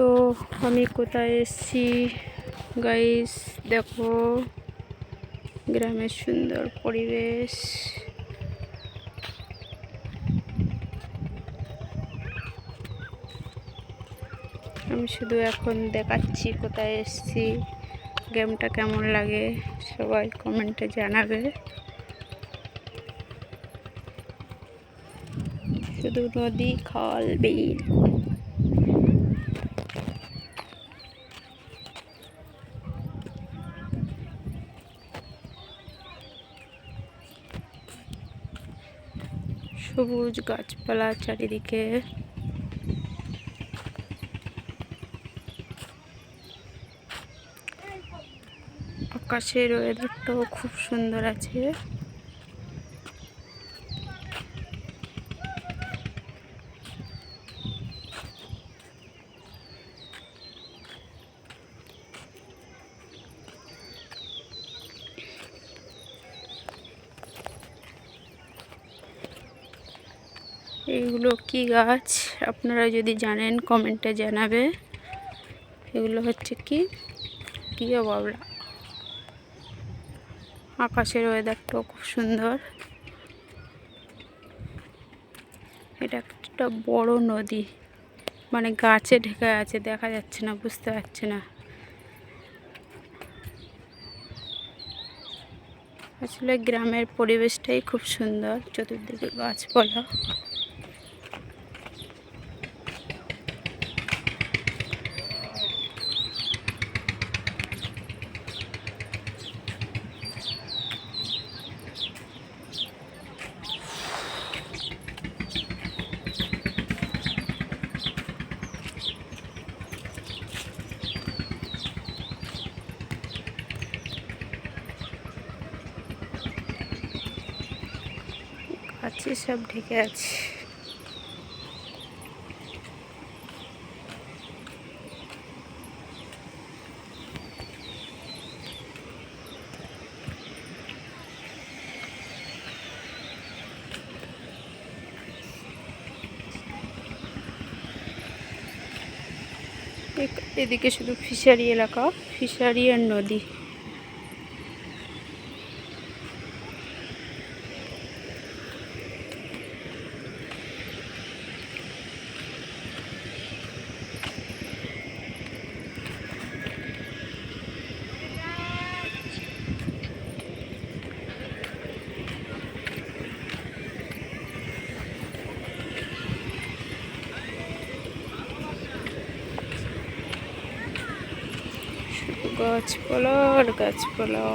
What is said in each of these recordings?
তো আমি কোথায় এসেছি? গাইস দেখো, গ্রামের সুন্দর পরিবেশ। আমি শুধু এখন দেখাচ্ছি কোথায় এসেছি। গেমটা কেমন লাগে সবাই কমেন্টে জানাবে। শুধু নদী, খাল, বিল। সবুজ গাছপালা চারিদিকে। আকাশের ওয়েদারটাও খুব সুন্দর আছে। এইগুলো কি গাছ, আপনারা যদি জানেন কমেন্টে জানাবে। এগুলো হচ্ছে কি? কি বাবলা? আকাশের ওয়েদারটাও খুব সুন্দর। এটা একটা বড় নদী। মানে গাছে ঢেকে আছে, দেখা যাচ্ছে না, বুঝতে পারছে না। আসলে গ্রামের পরিবেশটাই খুব সুন্দর, চতুর্দিকে গাছপালা। গাছে সব ঢেকে আছে। এদিকে শুধু ফিশারি এলাকা ফিশারি আর নদী শুধু গাছপালা আর গাছপালা।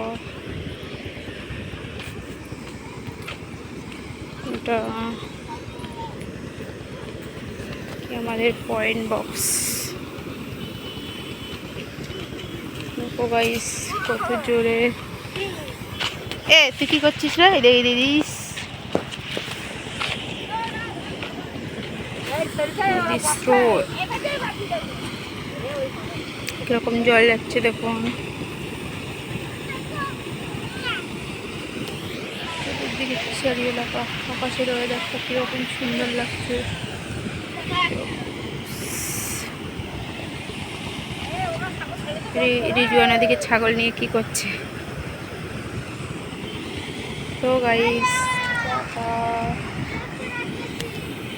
এটা আমাদের পয়েন্ট বক্স গাইস কত জোরে। এ, তুই কি করছিস রে? দেখি দিদিস স্রোত কীরকম জল যাচ্ছে দেখুন। চতুর্দিকে ফিশারি এলাকা আকাশের ওয়েদারটা কীরকম সুন্দর লাগছে। রিজুয়ানা দিকে ছাগল নিয়ে কি করছে? তো গাইস